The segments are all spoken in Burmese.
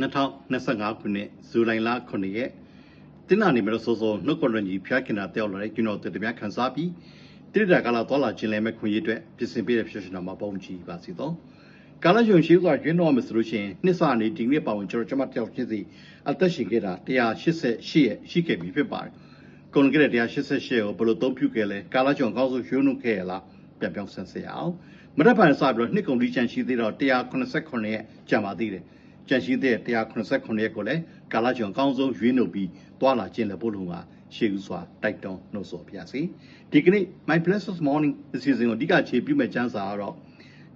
2025ခုနှစ်ဇူလိုင်လ9ရက်တင်းနာနေမလို့စောစောနှုတ်ကရကြီးဖျားခင်တာတယောက်လာတဲ့ကျွန်တော်တို့တမန်ခန်းစားပြီးတိရတာကလာသွားလာခြင်းလည်းမဲ့ခွင့်ရအတွက်ပြင်ဆင်ပေးတဲ့ဖြစ်ရှင်တော်မှာပုံကြည့်ပါစီတော့ကာလယုံရှိစွာကျွင်းတော်မှာဆိုလို့ရှိရင်နှစ်စနေဒီနေ့ပါဝင်ကျွန်တော်ကျမတယောက်ချင်းစီအသက်ရှင်ခဲ့တာ188ရဲ့ရှိခဲ့ပြီဖြစ်ပါတယ်။ကုန်ခဲ့တဲ့188ကိုဘယ်လိုသုံးပြုခဲ့လဲကာလယုံကောင်းဆုံးရွှေ့နှုတ်ခဲ့ရလားပြန်ပြောင်းဆန်းစစ်အောင်မရက်ပိုင်းစပြီးတော့နှစ်ကုန်ဒီချန်ရှိသေးတော့189ရက်ကြာပါသေးတယ်။ ကြံရှိတဲ့189ရက်ကိုလည်းကာလယုံကောင်းဆုံးရွေးနှုတ်ပြီးတွာလာခြင်းလည်းပို့လို့ကရှေ့ဦးစွာတိုက်တွန်းနှုတ်ဆော်ပါစေ။ဒီကနေ့ My Blessed Morning အစီအစဉ်ကိုအဓိကခြေပြုမဲ့ကျမ်းစာကတော့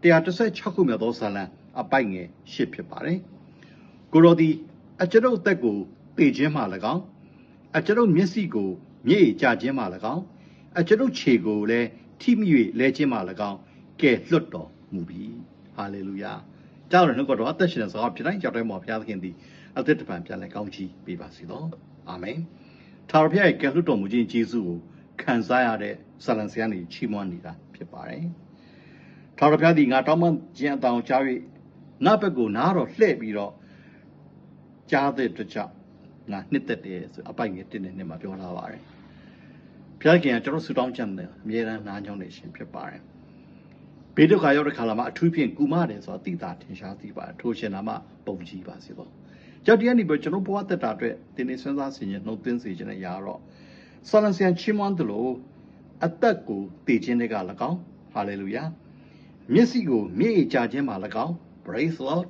136ခုမြောက်သောဇာလံအပိုက်ငယ်၈ဖြစ်ပါတယ်။ကိုရောဒီအကျွန်ုပ်အသက်ကိုတေခြင်းမှ၎င်းအကျွန်ုပ်မျက်စိကိုမြေ့ကြခြင်းမှ၎င်းအကျွန်ုပ်ခြေကိုလည်းထိမိ၍လဲခြင်းမှ၎င်းကဲလွတ်တော်မူပြီဟာလေလုယာ ကြောက်ရနှုတ်ကတော့အသက်ရှင်တဲ့စကားဖြစ်တိုင်းကြောက်တိုင်းမှာဘုရားသခင်သည်အသက်တပံပြန်လဲကောင်းချီးပေးပါစေတော့အာမင်ထာဝရဘုရားရဲ့ကဲလွတ်တော်မူခြင်းကျေးဇူးကိုခံစားရတဲ့ဆလန်ဆရာနေချီးမွမ်းနေတာဖြစ်ပါတယ်ထာဝရဘုရားသည်ငါတောင်းပန်ခြင်းအတောင်ကြား၍ငါဘက်ကိုနားတော်လှည့်ပြီးတော့ကြားတဲ့အတွက်ကြောင့်ငါနှစ်သက်တယ်ဆိုအပိုင်ငယ်တင်းနေနေမှာပြောလာပါတယ်ဘုရားခင်ကကျွန်တော်ဆူတောင်းကြတယ်အမြဲတမ်းနားကြောင်းနေရှင်ဖြစ်ပါတယ် ဘေးဒုက္ခရောက်တဲ့ခါလာမှာအထူးဖြင့်ကုမတယ်ဆိုတာတိတာထင်ရှားသိပါတယ်ထိုရှင်နာမပုံကြည့်ပါစေတော့ကြောက်တရားနေပြီးကျွန်တော်ဘဝတက်တာအတွက်တင်းနေစဉ်းစားစီရင်နှုတ်သင်းစီခြင်းနဲ့ရာတော့ဆလန်ဆန်ချီးမွမ်းတယ်လို့အသက်ကိုတည်ခြင်းတွေက၎င်းဟာလေလုယာမျက်စိကိုမြေ့ကြခြင်းမှာ၎င်း praise lord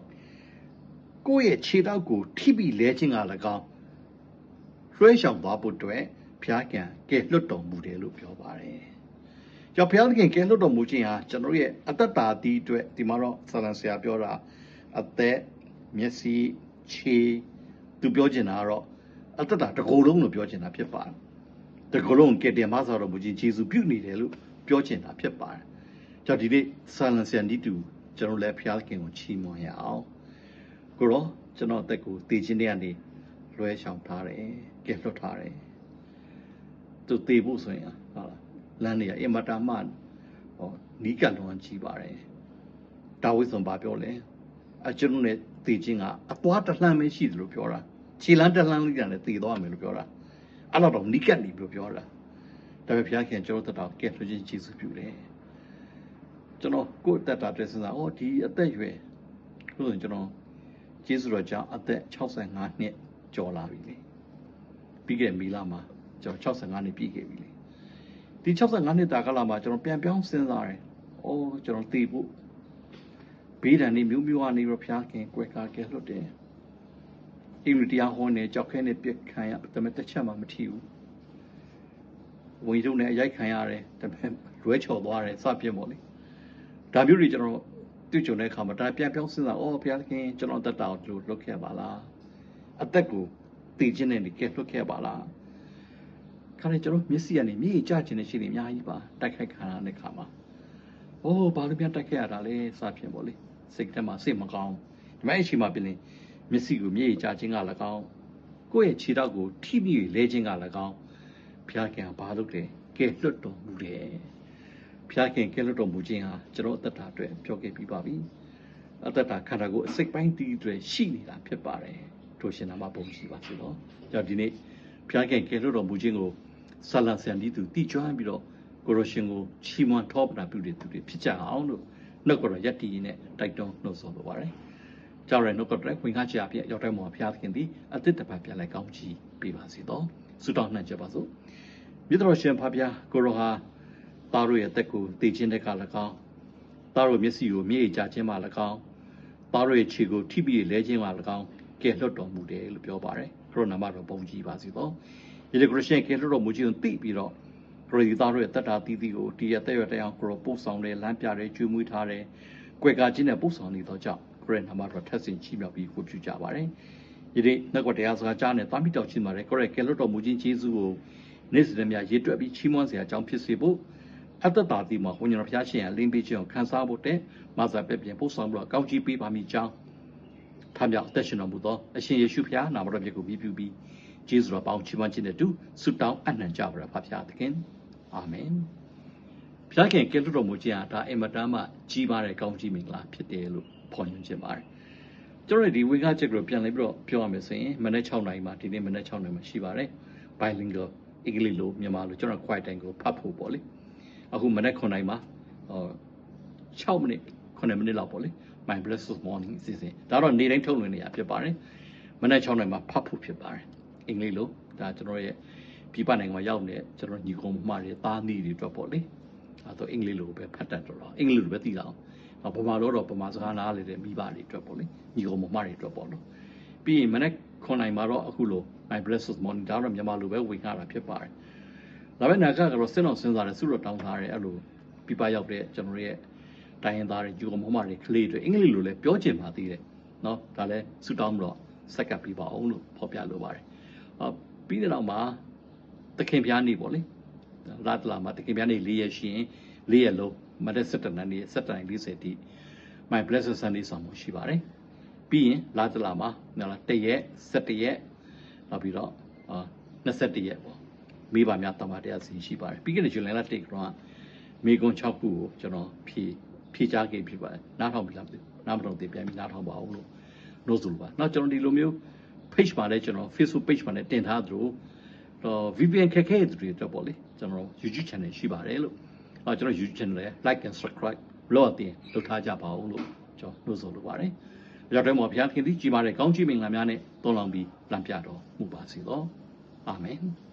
ကိုယ့်ရဲ့ခြေထောက်ကိုထိပြီးလဲခြင်းက၎င်းလွှဲရှောင်သွားဖို့အတွက်ဘုရားကံကဲလွတ်တော်မူတယ်လို့ပြောပါတယ်။ ကြောင့်ဘုရားသခင်ကဲလွတ်တော်မူခြင်းဟာကျွန်တော်ရဲ့အတ္တတာတီးအတွက်ဒီမှာတော့ဆလန်ဆရာပြောတာအသက်မျက်စိခြေသူပြောချင်တာကတော့အတ္တတာတစ်ကိုယ်လုံးလို့ပြောချင်တာဖြစ်ပါတယ်။တစ်ကိုယ်လုံးကဲတင်မဆာတော်မူခြင်းယေရှုပြုနေတယ်လို့ပြောချင်တာဖြစ်ပါတယ်။ကြောင့်ဒီနေ့ဆလန်ဆရာဒီတူကျွန်တော်လည်းဘုရားသခင်ကိုချီးမွမ်းရအောင်။ကိုရောကျွန်တော်အသက်ကိုတည်ခြင်းတွေကနေလွှဲချောင်ထားတယ်ကဲလွတ်ထားတယ်သူတည်ဖို့ဆိုရင်ဟာလား လမ်းနေရအင်မတာမဟောနီးကပ်လွန်ကြီးပါတယ်ဒါဝိစွန်ဘာပြောလဲအကျွန်ုပ်နဲ့တည်ခြင်းကအသွားတလှမ်းပဲရှိတယ်လို့ပြောတာခြေလမ်းတလှမ်းလေးတည်းနဲ့တည်သွားမယ်လို့ပြောတာအဲ့တော့တော့နီးကပ်နေလို့ပြောတာဒါပေမဲ့ဘုရားခင်ကျွန်တော်တက်တော့ကဲလွှတ်ခြင်းကျေးဇူးပြုတယ်ကျွန်တော်ကိုယ့်တက်တာတဲ့စဉ်းစားအော်ဒီအသက်ရွယ်ဆိုရင်ကျွန်တော်ကျေးဇူးတော်ကြောင့်အသက်65နှစ်ကျော်လာပြီလေပြီးခဲ့မီလာမှာကျွန်တော်65နှစ်ပြည့်ခဲ့ပြီလေ ဒီ65နှစ်တာကာလမှာကျွန်တော်ပြန်ပြောင်းစဉ်းစားတယ်အိုးကျွန်တော်သိဖို့ဘေးဒဏ်နေမျိုးမျိုးကနေပြီးဖျားခင်ကွယ်ကာကဲလွတ်တယ်အင်္ဂလိပ်တရားဟောနေကြောက်ခဲနေပြက်ခံရတမတစ်ချက်မှမထီဘူးဝင်ရုံနဲ့အရိုက်ခံရတယ်တမက်လွဲချော်သွားတယ်စပြစ်ပေါ့လေဒါမျိုးတွေကျွန်တော်တွေ့ကြုံတဲ့အခါမှာဒါပြန်ပြောင်းစဉ်းစားအော်ဘုရားသခင်ကျွန်တော်တက်တာကိုဒီလိုလွတ်ခဲ့ပါလားအသက်ကိုတည်ခြင်းနဲ့ဒီကဲလွတ်ခဲ့ပါလား ခါလေကျွန်တော်မျက်စိကနေမြေကြခြင်းနဲ့ရှိနေအများကြီးပါတိုက်ခိုက်ခံရတဲ့ခါမှာအိုးဘာလို့ပြန်တိုက်ခိုက်ရတာလဲစဖြင့်ပေါ့လေစိတ်ထဲမှာစိတ်မကောင်းဒီမဲ့အချိန်မှာပြင်ရင်မျက်စိကိုမြေကြခြင်းကလည်းကောင်းကိုယ့်ရဲ့ခြေထောက်ကိုထိမိလဲခြင်းကလည်းကောင်းဘုရားခင်ကဘာလုပ်တယ်ကဲလွတ်တော်မူတယ်ဖျားခင်ကဲလွတ်တော်မူခြင်းဟာကျွန်တော်အသက်တာအတွက်ပြောခဲ့ပြီးပါပြီအသက်တာခန္ဓာကိုယ်အစိတ်ပိုင်းတီးအတွက်ရှိနေတာဖြစ်ပါတယ်ထိုရှင်နာမပုံရှိပါစေတော့ကြောင့်ဒီနေ့ဖျားခင်ကဲလွတ်တော်မူခြင်းကို ဆလန်ဆန်ဒီသူတည်ကျွမ်းပြီးတော့ကိုရရှင်ကိုချီးမွမ်းထောပနာပြုတဲ့သူတွေဖြစ်ကြအောင်လို့နှုတ်ကတော့ယက်တီနဲ့တိုက်တွန်းနှုတ်ဆော်လိုပါတယ်ကြောက်ရနှုတ်ကတော့ဝင်ကားချအပြည့်ရောက်တိုင်းမှာဖျားခင်သည်အသက်တပတ်ပြန်လဲကောင်းချီးပေးပါစေတော့ဆုတောင်းနှံ့ကြပါစို့မြတ်တော်ရှင်ဖဖျားကိုရောဟာသားတို့ရဲ့အသက်ကိုတည်ခြင်းတဲ့က၎င်းသားတို့မျက်စိကိုမြေ့ကြခြင်းမှ၎င်းသားတို့ရဲ့ခြေကိုထိပြီးလဲခြင်းမှ၎င်း ကဲလွတ်တော်မူတယ်လို့ပြောပါတယ်ခရစ်နာမတော်ပုံကြီးပါစီတော့ယေရှုခရစ်ရှင်ကဲလွတ်တော်မူခြင်းကိုသိပြီးတော့ခရစ်သားတို့ရဲ့တက်တာတီးတီးကိုဒီရတဲ့ရတဲ့အောင်ခရစ်ပို့ဆောင်တယ်လမ်းပြတယ်ကျွေးမွေးထားတယ်ကြွယ်ကာခြင်းနဲ့ပို့ဆောင်နေတော့ကြောင့်ခရစ်နာမတော်ထက်ဆင်ချီးမြှောက်ပြီးဝတ်ပြုကြပါတယ်ယနေ့နှုတ်ကတရားစကားကြားနဲ့တာမိတောက်ခြင်းပါတယ်ခရစ်ကဲလွတ်တော်မူခြင်းကျေးဇူးကိုနေ့စဉ်များရေတွက်ပြီးချီးမွမ်းစရာအကြောင်းဖြစ်စေဖို့အတ္တတာတိမှာဝိညာဉ်တော်ဘုရားရှင်ရဲ့လင်းပေးခြင်းကိုခံစားဖို့တဲ့မဆာပဲ့ပြင်ပို့ဆောင်ပြီးတော့ကောင်းချီးပေးပါမိကြောင်း ထမ်းမြောက်အသက်ရှင်တော်မူသောအရှင်ယေရှုဖျားနာမတော်မြတ်ကိုပြီးပြုပြီးကျေးဇူးတော်ပေါင်းချီးမွမ်းခြင်းနဲ့တူဆုတောင်းအနှံကြပါရဖဖျားသခင်အာမင်ဖျားခင်ကဲလွတ်တော်မူခြင်းဟာဒါအင်မတန်မှကြီးမားတဲ့ကောင်းချီးမင်္ဂလာဖြစ်တယ်လို့ဖော်ညွှန်းခြင်းပါတယ်ကျွန်တော်တို့ဒီဝေကချက်ကိုပြန်လည်ပြီးတော့ပြောရမယ်ဆိုရင်မနေ့6နိုင်မှာဒီနေ့မနေ့6နိုင်မှာရှိပါတယ် bilingual အင်္ဂလိပ်လိုမြန်မာလိုကျွန်တော် quiet time ကိုဖတ်ဖို့ပေါ့လေအခုမနေ့9နိုင်မှာဟော6မိနစ်9မိနစ်လောက်ပေါ့လေ my blessed morning အစီအစဉ်ဒါတော့နေ့တိုင်းထုတ်လွှင့်နေရဖြစ်ပါတယ်မနေ့6နိုင်မှာဖတ်ဖို့ဖြစ်ပါတယ်အင်္ဂလိပ်လိုဒါကျွန်တော်ရဲ့ပြည်ပနိုင်ငံမှာရောက်နေတဲ့ကျွန်တော်ညီကောင်မတွေသားနီးတွေအတွက်ပေါ့လေအဲတော့အင်္ဂလိပ်လိုပဲဖတ်တတ်တော့အင်္ဂလိပ်လိုပဲသိတာအောင်ဗမာတော့တော့ဗမာစကားနားလေတဲ့မိဘတွေအတွက်ပေါ့လေညီကောင်မမတွေအတွက်ပေါ့နော်ပြီးရင်မနေ့ခွန်နိုင်မှာတော့အခုလို my blessed morning ဒါတော့မြန်မာလိုပဲဝင်ရတာဖြစ်ပါတယ်ဒါပေမဲ့နာကကတော့စဉ်းတော်စဉ်းစားတယ်စုတော့တောင်းထားတယ်အဲ့လိုပြပရောက်တဲ့ကျွန်တော်ရဲ့ တိုင်းရင်းသားတွေညီကောင်မမတွေကလေးတွေအင်္ဂလိပ်လိုလည်းပြောချင်ပါသေးတယ်နော်ဒါလည်းဆူတောင်းပြီးတော့ဆက်ကပ်ပြပါအောင်လို့ဖော်ပြလိုပါတယ်အော်ပြီးတဲ့နောက်မှာသခင်ဖျားနေပေါ့လေလာတလာမှာတကယ်ပြနေ၄ရက်ရှိရင်၄ရက်လုံးမတဲ့7တန်းနေ7တန်း40တိ my blessed sunday ဆောင်မှုရှိပါတယ်ပြီးရင်လာတလာမှာနော်လားတရက်7ရက်နောက်ပြီးတော့အာ21ရက်ပေါ့မိဘများတမန်တရားစီရှိပါတယ်ပြီးခဲ့တဲ့ဇူလိုင်လ1ကတော့မေကွန်6ခုကိုကျွန်တော်ဖြည့် ဖြည့်ချခဲ့ဖြစ်ပါတယ်နားထောင်ပြီးလားနားမထောင်သေးပြန်ပြီးနားထောင်ပါအောင်လို့လို့ဆိုလိုပါနောက်ကျွန်တော်ဒီလိုမျိုး page မှာလည်းကျွန်တော် Facebook page မှာလည်းတင်ထားသလိုတော့ VPN ခက်ခဲတဲ့သူတွေအတွက်ပေါ့လေကျွန်တော် YouTube channel ရှိပါတယ်လို့အဲကျွန်တော် YouTube channel လည်း like and subscribe လောက်အတင်လုပ်ထားကြပါဦးလို့ကျွန်တော်နှိုးဆော်လိုပါတယ်။ကြောင့်တော့ဘုရားခင်သည်ကြီးမားတဲ့ကောင်းချီးမင်္ဂလာများနဲ့တုံးလောင်ပြီးလမ်းပြတော်မူပါစေသော။အာမင်။